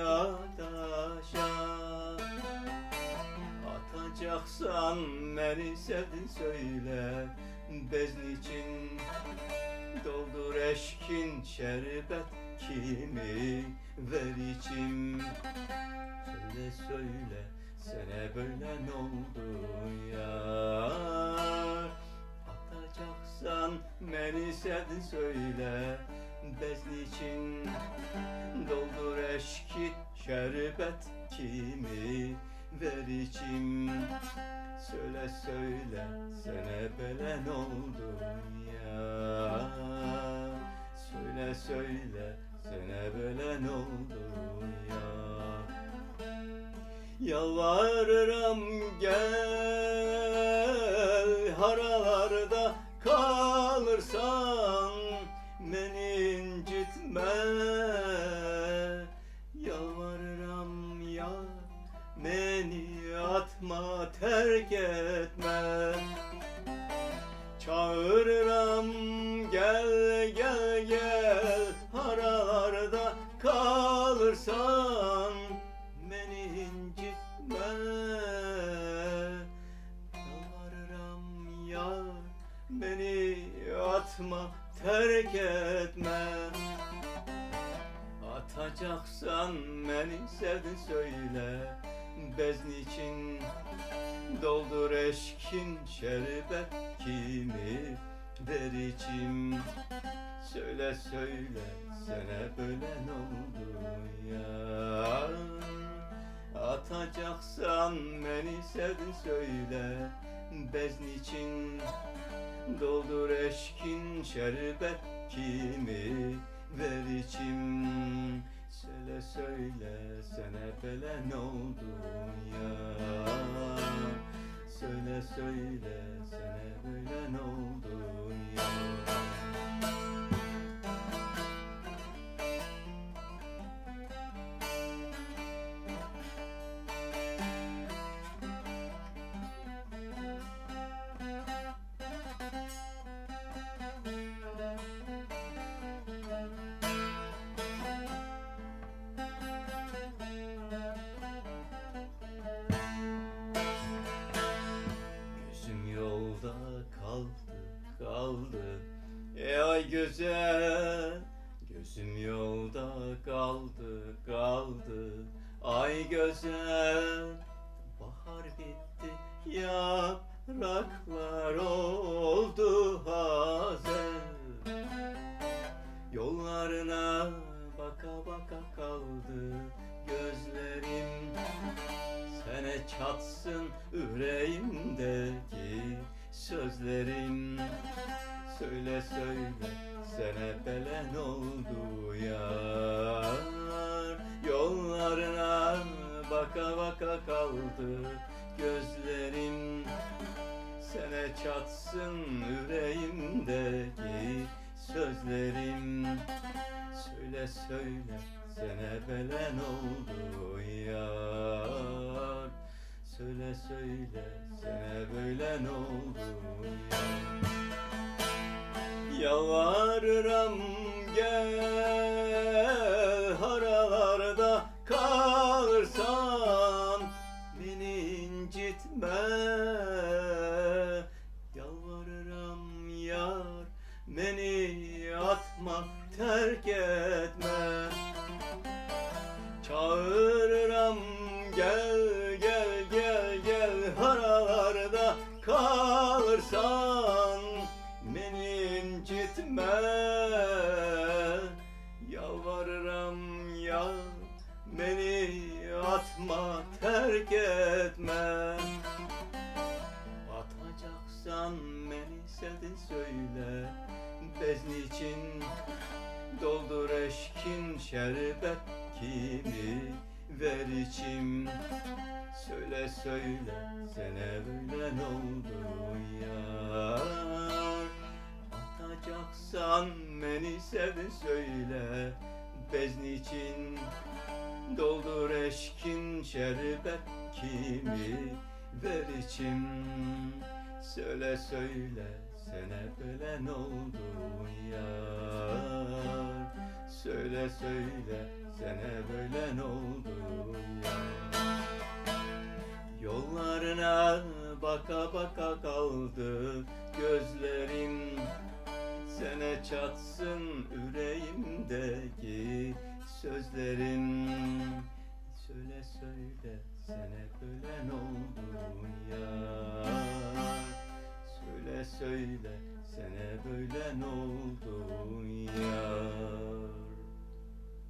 ataşa Atacaksan beni sevdin söyle Bezin için doldur eşkin şerbet kimi ver içim? Söyle söyle sene böyle ne oldu yar Atacaksan beni sevdin söyle. Bezin için doldur eşki şerbet kimi ver içim. Söyle söyle sene böyle ne oldu ya. Söyle söyle sene böyle ne oldu ya. Yalvarırım terk etme Çağırırım gel gel gel. Haralarda kalırsan beni incitme Yalvarırım yar beni atma terk etme Atacaksan beni sevdin söyle. Bezin için doldur eşkin şerbet kimi ver içim Söyle söyle sene böyle ne oldu ya. Atacaksan beni sevdin söyle. Bezin için doldur eşkin şerbet kimi ver içim Söyle söyle sene böyle ne oldu ya. Söyle söyle sene böyle ne oldu ya kaldı. Ey güzel Gözüm yolda kaldı kaldı. Ay güzel Bahar bitti Yapraklar oldu hazel. Yollarına baka baka kaldı gözlerim. Sene çatsın yüreğimdeki sözlerim. Söyle söyle sene belen oldu yar. Yollarına baka baka kaldı gözlerim. Sene çatsın yüreğimdeki sözlerim. Söyle söyle sene belen oldu yar Söyle söyle sene böyle ne oldu? Yar Yalvarırım gel kalırsan beni incitme Yalvarırım ya beni atma terk etme. Atacaksan beni sevdin söyle Bezin için doldur eşkin şerbet kimi ver içim. Söyle söyle sene böyle ne oldu yar? Atacaksan beni sevdin söyle. Bezin için Doldur eşkin şerbet kimi? Ver içim. Söyle söyle sene böyle ne oldu yar Söyle söyle sene böyle ne oldu? Yar Yollarına baka baka kaldı gözlerim Sene çatsın yüreğimdeki sözlerim. Söyle söyle sene böyle ne oldu ya? Söyle söyle sene böyle ne oldu ya